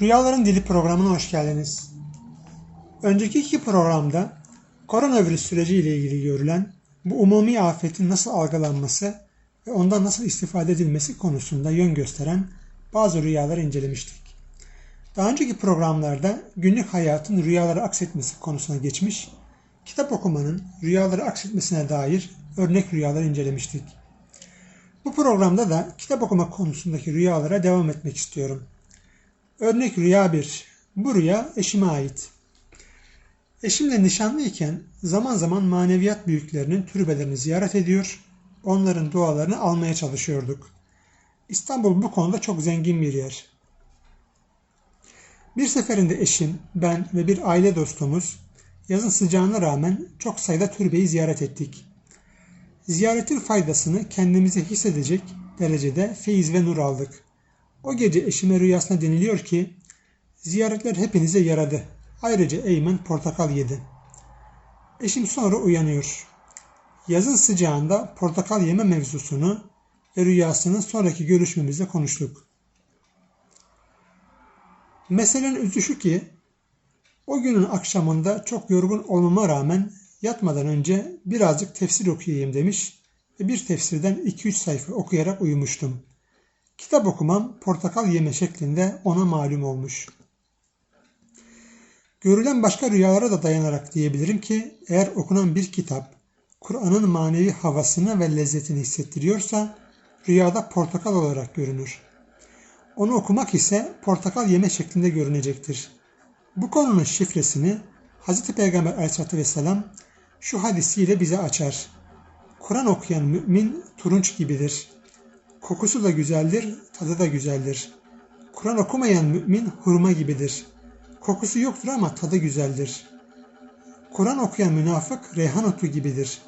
Rüyaların Dili programına hoş geldiniz. Önceki iki programda koronavirüs süreci ile ilgili görülen bu umumi afetin nasıl algılanması ve ondan nasıl istifade edilmesi konusunda yön gösteren bazı rüyaları incelemiştik. Daha önceki programlarda günlük hayatın rüyaları aksetmesi konusuna geçmiş, kitap okumanın rüyaları aksetmesine dair örnek rüyalar incelemiştik. Bu programda da kitap okuma konusundaki rüyalara devam etmek istiyorum. Örnek rüya 1. Bu rüya eşime ait. Eşimle nişanlıyken zaman zaman maneviyat büyüklerinin türbelerini ziyaret ediyor, onların dualarını almaya çalışıyorduk. İstanbul bu konuda çok zengin bir yer. Bir seferinde eşim, ben ve bir aile dostumuz yazın sıcağına rağmen çok sayıda türbeyi ziyaret ettik. Ziyaretin faydasını kendimize hissedecek derecede feyiz ve nur aldık. O gece eşime rüyasında deniliyor ki ziyaretler hepinize yaradı. Ayrıca Eymen portakal yedi. Eşim sonra uyanıyor. Yazın sıcağında portakal yeme mevzusunu ve rüyasını sonraki görüşmemizde konuştuk. Meselenin üzü şu ki o günün akşamında çok yorgun olmama rağmen yatmadan önce birazcık tefsir okuyayım demiş ve bir tefsirden 2-3 sayfa okuyarak uyumuştum. Kitap okumam portakal yeme şeklinde ona malum olmuş. Görülen başka rüyalara da dayanarak diyebilirim ki eğer okunan bir kitap Kur'an'ın manevi havasını ve lezzetini hissettiriyorsa rüyada portakal olarak görünür. Onu okumak ise portakal yeme şeklinde görünecektir. Bu konunun şifresini Hz. Peygamber aleyhissalatü vesselam şu hadisiyle bize açar. Kur'an okuyan mümin turunç gibidir. Kokusu da güzeldir, tadı da güzeldir. Kur'an okumayan mümin hurma gibidir. Kokusu yoktur ama tadı güzeldir. Kur'an okuyan münafık reyhan otu gibidir.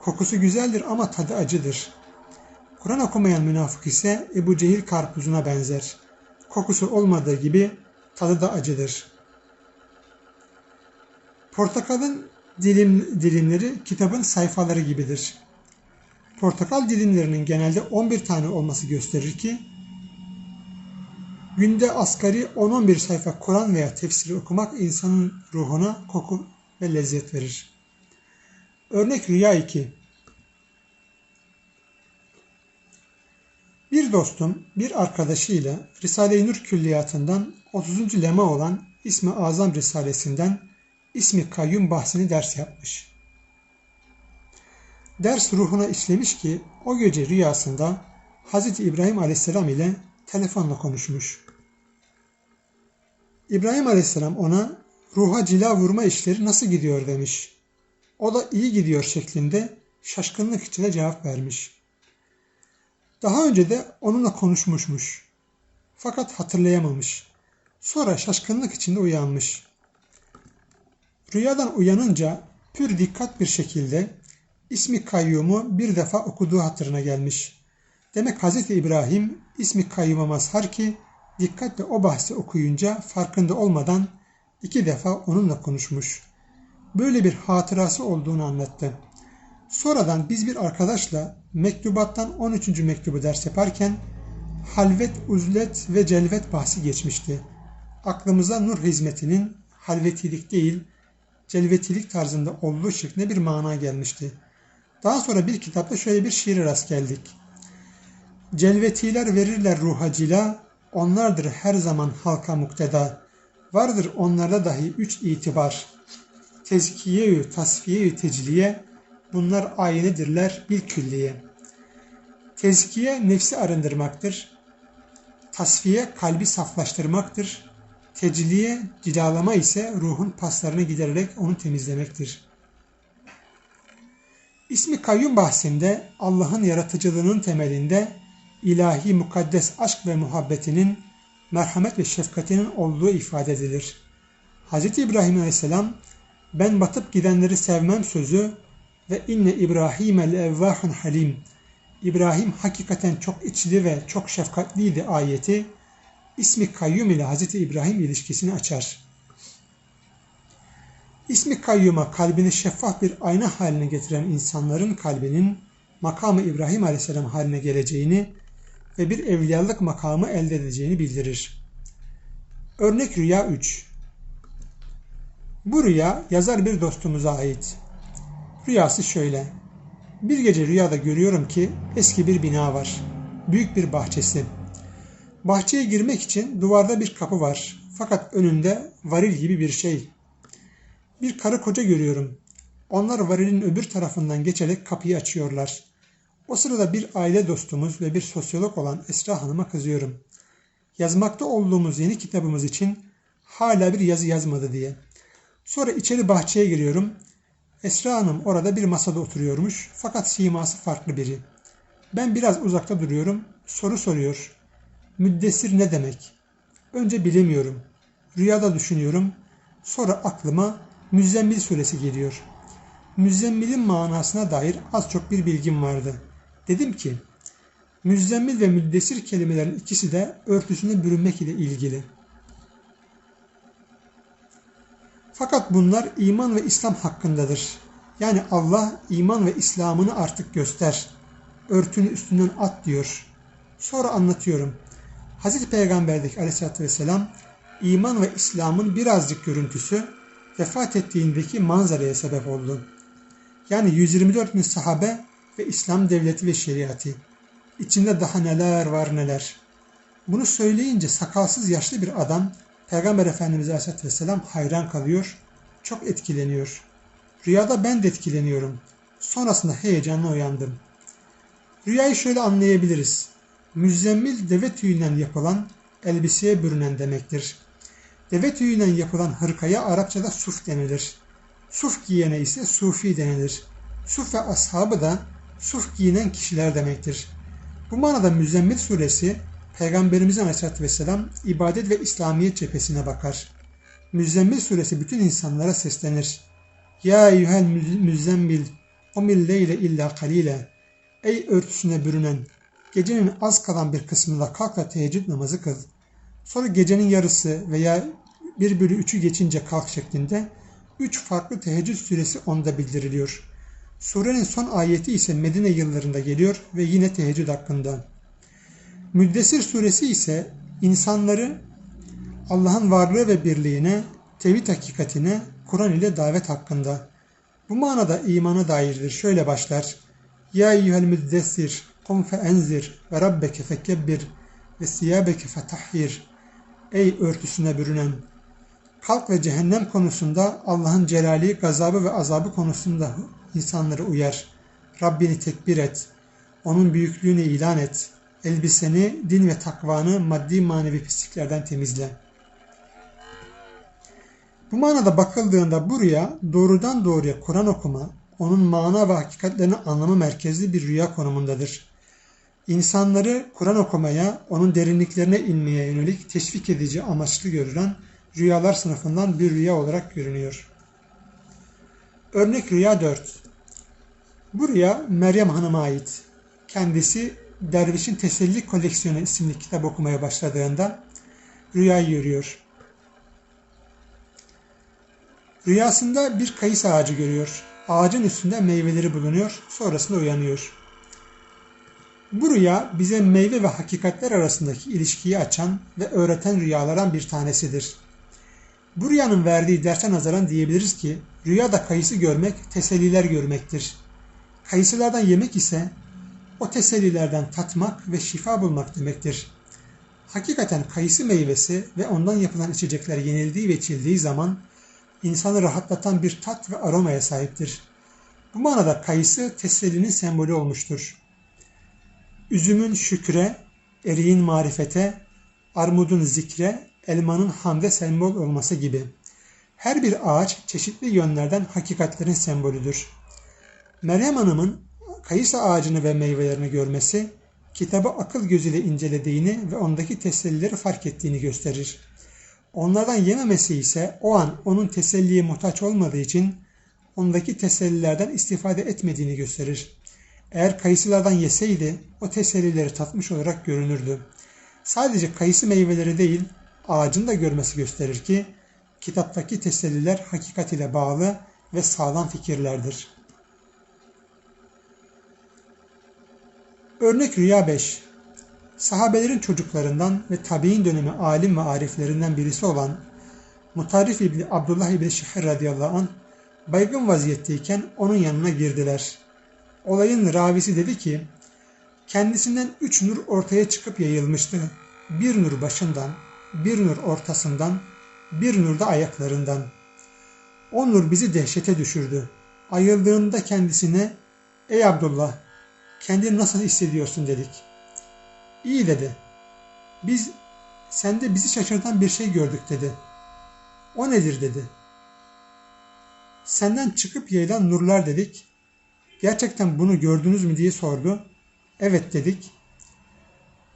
Kokusu güzeldir ama tadı acıdır. Kur'an okumayan münafık ise Ebu Cehil karpuzuna benzer. Kokusu olmadığı gibi tadı da acıdır. Portakalın dilim, dilimleri kitabın sayfaları gibidir. Portakal dilimlerinin genelde 11 tane olması gösterir ki günde asgari 10-11 sayfa Kur'an veya tefsiri okumak insanın ruhuna koku ve lezzet verir. Örnek rüya 2. Bir dostum bir arkadaşıyla Risale-i Nur külliyatından 30. lema olan İsmi Azam Risalesinden İsmi Kayyum bahsini ders yapmış. Ders ruhuna işlemiş ki o gece rüyasında Hz. İbrahim Aleyhisselam ile telefonla konuşmuş. İbrahim Aleyhisselam ona ruha cila vurma işleri nasıl gidiyor demiş. O da iyi gidiyor şeklinde şaşkınlık içinde cevap vermiş. Daha önce de onunla konuşmuşmuş. Fakat hatırlayamamış. Sonra şaşkınlık içinde uyanmış. Rüyadan uyanınca pür dikkat bir şekilde ismi kayyumu bir defa okuduğu hatırına gelmiş. Demek Hz. İbrahim ismi kayyuma mazhar ki dikkatle o bahsi okuyunca farkında olmadan iki defa onunla konuşmuş. Böyle bir hatırası olduğunu anlattı. Sonradan biz bir arkadaşla mektubattan 13. mektubu ders yaparken halvet, uzlet ve celvet bahsi geçmişti. Aklımıza nur hizmetinin halvetilik değil, celvetilik tarzında olduğu şeklinde bir mana gelmişti. Daha sonra bir kitapta şöyle bir şiire rast geldik. Celvetiler verirler ruha cila, onlardır her zaman halka mukteda. Vardır onlarda dahi üç itibar. Tezkiye-ü tasfiye-ü tecliye, bunlar aynedirler bil külliye. Tezkiye nefsi arındırmaktır. Tasfiye kalbi saflaştırmaktır. Tecliye, cilalama ise ruhun paslarını gidererek onu temizlemektir. İsmi kayyum bahsinde Allah'ın yaratıcılığının temelinde ilahi mukaddes aşk ve muhabbetinin, merhamet ve şefkatinin olduğu ifade edilir. Hz. İbrahim Aleyhisselam, ben batıp gidenleri sevmem sözü ve inne İbrahim el evvahun halim. İbrahim hakikaten çok içli ve çok şefkatliydi ayeti, ismi kayyum ile Hz. İbrahim ilişkisini açar. İsmi kayyuma kalbini şeffaf bir ayna haline getiren insanların kalbinin makamı İbrahim Aleyhisselam haline geleceğini ve bir evliyalık makamı elde edeceğini bildirir. Örnek rüya 3. Bu rüya yazar bir dostumuza ait. Rüyası şöyle. Bir gece rüyada görüyorum ki eski bir bina var. Büyük bir bahçesi. Bahçeye girmek için duvarda bir kapı var. Fakat önünde varil gibi bir şey. Bir karı koca görüyorum. Onlar varilin öbür tarafından geçerek kapıyı açıyorlar. O sırada bir aile dostumuz ve bir sosyolog olan Esra Hanım'a kızıyorum. Yazmakta olduğumuz yeni kitabımız için hala bir yazı yazmadı diye. Sonra içeri bahçeye giriyorum. Esra Hanım orada bir masada oturuyormuş fakat siması farklı biri. Ben biraz uzakta duruyorum. Soru soruyor. Müddessir ne demek? Önce bilemiyorum. Rüyada düşünüyorum. Sonra aklıma Müzzemmil suresi geliyor. Müzzemmil'in manasına dair az çok bir bilgim vardı. Dedim ki, Müzzemmil ve müddessir kelimelerin ikisi de örtüsüne bürünmek ile ilgili. Fakat bunlar iman ve İslam hakkındadır. Yani Allah iman ve İslam'ını artık göster. Örtünü üstünden at diyor. Sonra anlatıyorum. Hazreti Peygamber'deki aleyhissalatü vesselam iman ve İslam'ın birazcık görüntüsü vefat ettiğindeki manzaraya sebep oldu. Yani 124 bin sahabe ve İslam devleti ve şeriatı. İçinde daha neler var neler. Bunu söyleyince sakalsız yaşlı bir adam Peygamber Efendimiz Aleyhisselatü Vesselam hayran kalıyor, çok etkileniyor. Rüyada ben de etkileniyorum. Sonrasında heyecanla uyandım. Rüyayı şöyle anlayabiliriz. Müzzemmil deve tüyünden yapılan elbiseye bürünen demektir. Deve tüyünden yapılan hırkaya Arapçada suf denilir. Suf giyene ise sufi denilir. Suf ve ashabı da suf giyinen kişiler demektir. Bu manada Müzzemmil suresi Peygamberimizin Aleyhisselatü Vesselam ibadet ve İslamiyet cephesine bakar. Müzzemmil suresi bütün insanlara seslenir. Ya eyyuhel müzzemmil umil leyle illa kalile. Ey örtüsüne bürünen, gecenin az kalan bir kısmında kalk ve teheccüd namazı kıl. Sonra gecenin yarısı veya bir bölü üçü geçince kalk şeklinde üç farklı teheccüd süresi onda bildiriliyor. Surenin son ayeti ise Medine yıllarında geliyor ve yine teheccüd hakkında. Müddessir suresi ise insanları Allah'ın varlığı ve birliğine, tevhid hakikatine, Kur'an ile davet hakkında. Bu manada imana dairdir. Şöyle başlar. Ya eyyuhel müddessir, kum fe enzir ve rabbeke fekebbir ve siyabeke fetahhir. Ey örtüsüne bürünen! Kalk ve cehennem konusunda Allah'ın celali, gazabı ve azabı konusunda insanları uyar. Rabbini tekbir et. Onun büyüklüğünü ilan et. Elbiseni, din ve takvanı maddi manevi pisliklerden temizle. Bu manada bakıldığında buraya doğrudan doğruya Kur'an okuma, onun mana ve hakikatlerini anlama merkezli bir rüya konumundadır. İnsanları Kur'an okumaya, onun derinliklerine inmeye yönelik teşvik edici amaçlı görülen rüyalar sınıfından bir rüya olarak görünüyor. Örnek rüya 4. Bu rüya Meryem Hanım'a ait. Kendisi Derviş'in Teselli Koleksiyonu isimli kitap okumaya başladığında rüyayı görüyor. Rüyasında bir kayısı ağacı görüyor. Ağacın üstünde meyveleri bulunuyor. Sonrasında uyanıyor. Bu rüya bize meyve ve hakikatler arasındaki ilişkiyi açan ve öğreten rüyalardan bir tanesidir. Bu rüyanın verdiği derse nazaran diyebiliriz ki rüyada kayısı görmek teselliler görmektir. Kayısılardan yemek ise o tesellilerden tatmak ve şifa bulmak demektir. Hakikaten kayısı meyvesi ve ondan yapılan içecekler yenildiği ve içildiği zaman insanı rahatlatan bir tat ve aromaya sahiptir. Bu manada kayısı tesellinin sembolü olmuştur. Üzümün şükre, eriğin marifete, armudun zikre, elmanın hamde sembol olması gibi. Her bir ağaç çeşitli yönlerden hakikatlerin sembolüdür. Meryem Hanım'ın kayısı ağacını ve meyvelerini görmesi, kitabı akıl gözüyle incelediğini ve ondaki tesellileri fark ettiğini gösterir. Onlardan yememesi ise o an onun teselliye muhtaç olmadığı için ondaki tesellilerden istifade etmediğini gösterir. Eğer kayısılardan yeseydi o tesellileri tatmış olarak görünürdü. Sadece kayısı meyveleri değil ağacın da görmesi gösterir ki kitaptaki teselliler hakikat ile bağlı ve sağlam fikirlerdir. Örnek rüya 5. Sahabelerin çocuklarından ve tabi'in dönemi alim ve ariflerinden birisi olan Mutarrif İbni Abdullah İbni Şihir radıyallahu anh baygın vaziyetteyken onun yanına girdiler. Olayın ravisi dedi ki, kendisinden üç nur ortaya çıkıp yayılmıştı. Bir nur başından, bir nur ortasından, bir nur da ayaklarından. O nur bizi dehşete düşürdü. Ayıldığında kendisine, ey Abdullah, kendini nasıl hissediyorsun dedik. İyi dedi. Biz, sende bizi şaşırtan bir şey gördük dedi. O nedir dedi. Senden çıkıp yayılan nurlar dedik. Gerçekten bunu gördünüz mü diye sordu. Evet dedik.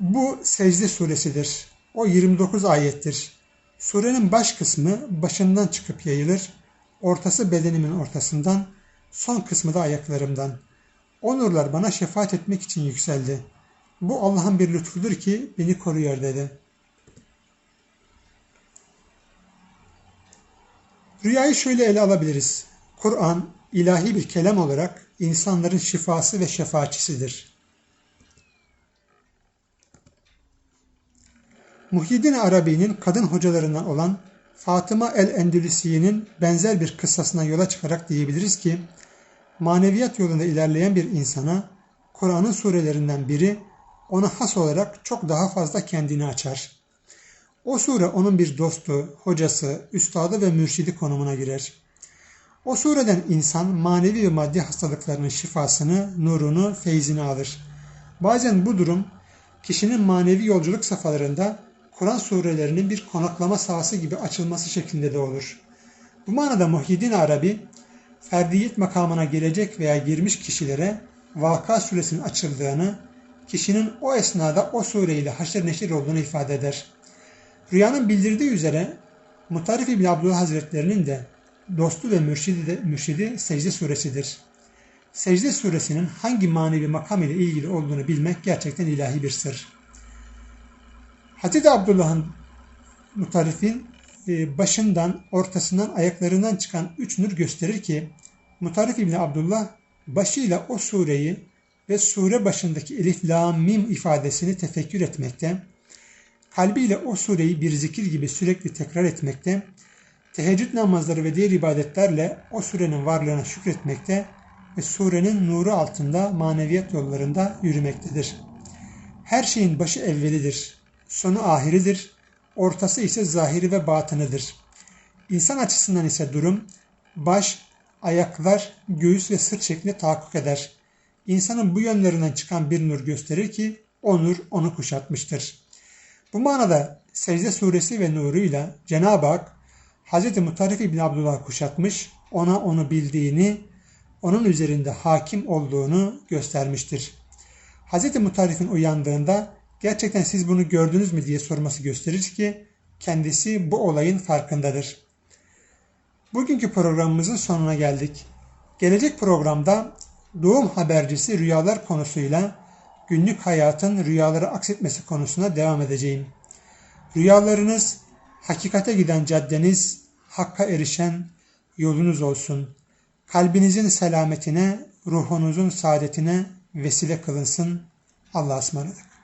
Bu secde suresidir. O 29 ayettir. Surenin baş kısmı başından çıkıp yayılır. Ortası bedenimin ortasından, son kısmı da ayaklarımdan. O nurlar bana şefaat etmek için yükseldi. Bu Allah'ın bir lütfudur ki beni koruyor dedi. Rüyayı şöyle ele alabiliriz. Kur'an ilahi bir kelam olarak insanların şifası ve şefaatçisidir. Muhyiddin Arabi'nin kadın hocalarından olan Fatıma el-Endülüsiye'nin benzer bir kıssasına yola çıkarak diyebiliriz ki, maneviyat yolunda ilerleyen bir insana Kur'an'ın surelerinden biri ona has olarak çok daha fazla kendini açar. O sure onun bir dostu, hocası, üstadı ve mürşidi konumuna girer. O sureden insan manevi ve maddi hastalıklarının şifasını, nurunu, feyzini alır. Bazen bu durum kişinin manevi yolculuk safhalarında Kur'an surelerinin bir konaklama sahası gibi açılması şeklinde de olur. Bu manada Muhyiddin Arabi, ferdiyet makamına gelecek veya girmiş kişilere Vaka suresinin açıldığını, kişinin o esnada o sureyle haşır neşir olduğunu ifade eder. Rüyanın bildirdiği üzere Mutarif İbni Abdullah Hazretlerinin de dostu ve mürşidi, de, mürşidi secde suresidir. Secde suresinin hangi manevi makam ile ilgili olduğunu bilmek gerçekten ilahi bir sır. Hazreti Abdullah'ın Mutarif'in e, başından, ortasından, ayaklarından çıkan üç nur gösterir ki Mutarif İbni Abdullah başıyla o sureyi ve sure başındaki elif, la, mim ifadesini tefekkür etmekte, kalbiyle o sureyi bir zikir gibi sürekli tekrar etmekte, teheccüd namazları ve diğer ibadetlerle o surenin varlığına şükretmekte ve surenin nuru altında maneviyat yollarında yürümektedir. Her şeyin başı evvelidir, sonu ahiridir, ortası ise zahiri ve batınıdır. İnsan açısından ise durum baş, ayaklar, göğüs ve sırt şeklinde tahakkuk eder. İnsanın bu yönlerinden çıkan bir nur gösterir ki o nur onu kuşatmıştır. Bu manada secde suresi ve nuruyla Cenab-ı Hak Hz. Mutarif İbni Abdullah kuşatmış, ona onu bildiğini, onun üzerinde hakim olduğunu göstermiştir. Hz. Mutarif'in uyandığında gerçekten siz bunu gördünüz mü diye sorması gösterir ki kendisi bu olayın farkındadır. Bugünkü programımızın sonuna geldik. Gelecek programda doğum habercisi rüyalar konusuyla günlük hayatın rüyaları aksetmesi konusuna devam edeceğim. Rüyalarınız hakikate giden caddeniz, hakka erişen yolunuz olsun. Kalbinizin selametine, ruhunuzun saadetine vesile kılınsın. Allah'a ısmarladık.